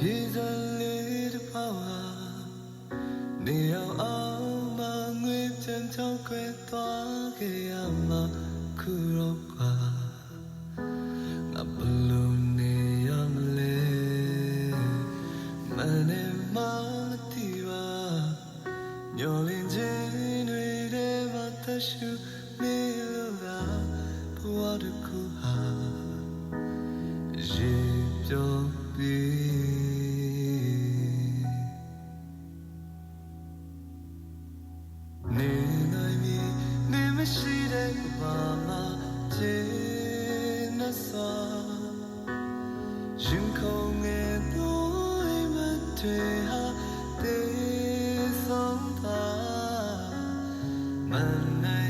ရေစလေးတစ်ပေါက်ဟာနေအောင်အောင်မငွေချမ်းချောက်ခွဲသွားခဲ့ရမှာခုတော့ကွာငါဘလို့နေရမလဲမနဲ့မမတီးပါမျောလင်းခြင်းတွေထဲမှာတရှူ 对啊，对方他，慢慢。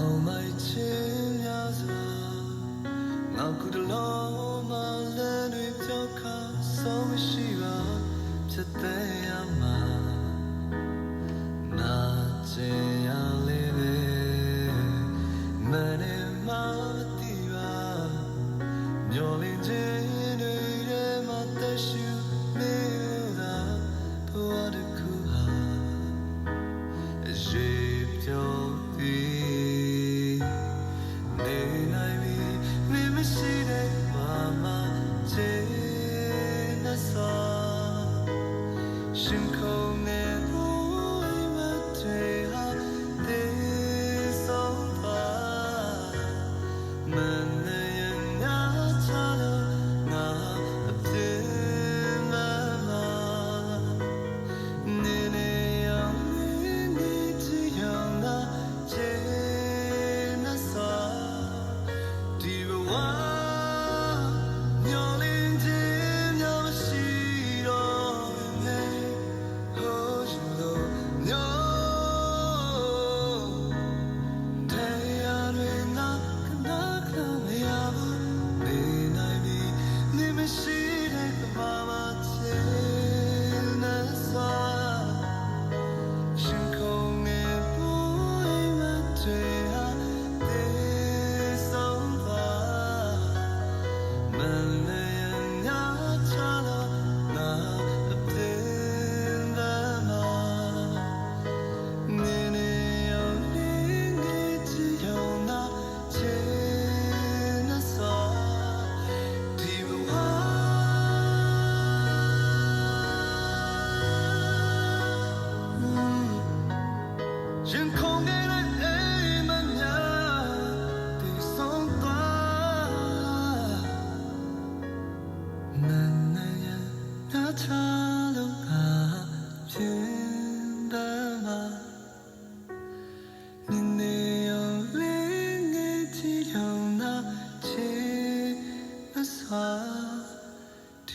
Oh my chin ya za Now could alone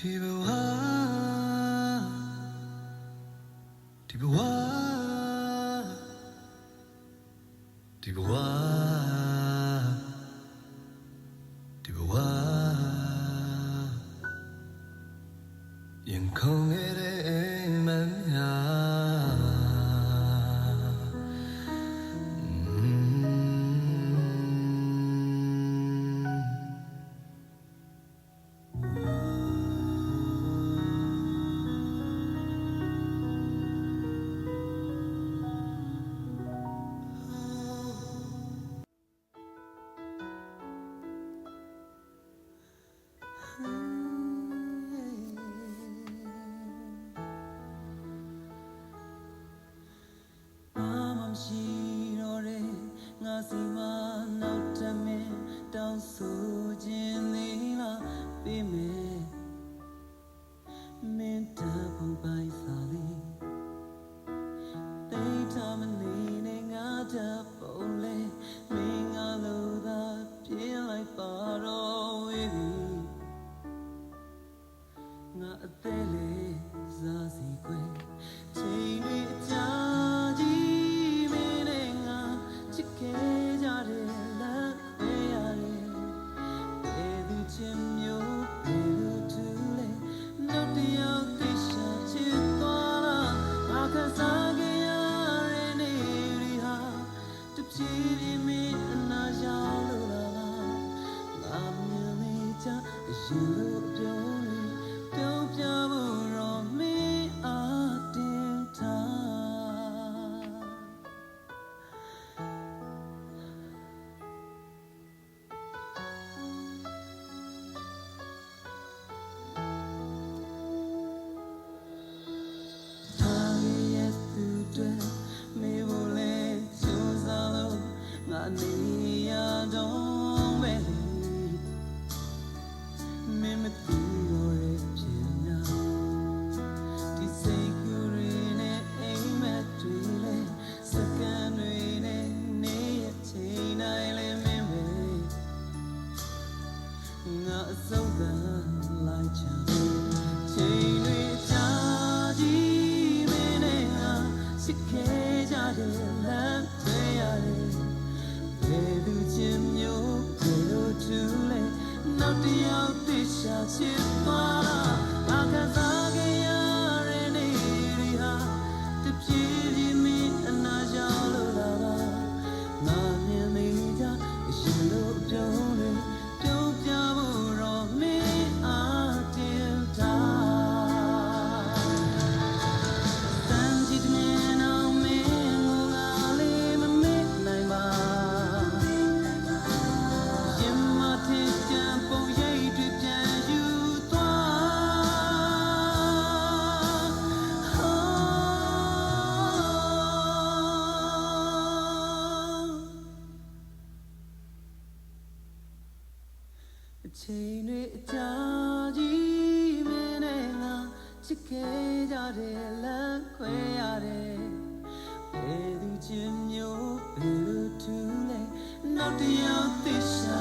ဒီဘဝဒီဘဝဒီဘဝ She. ချိန်တွေအကြာကြီးမင်းနဲ့ငါချစ်ခဲ့ကြတယ်လမ်းခွဲရတယ်ဘယ်သူချင်းမျိုးဘယ်လိုထူလဲနောက်တယောက်သိရှာ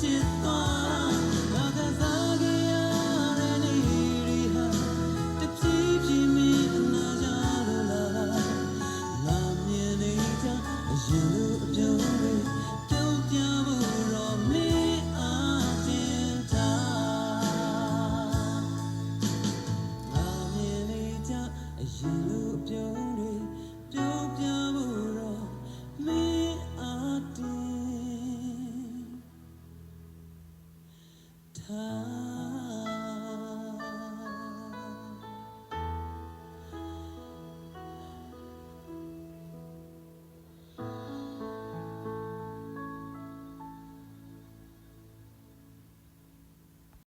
to Ah.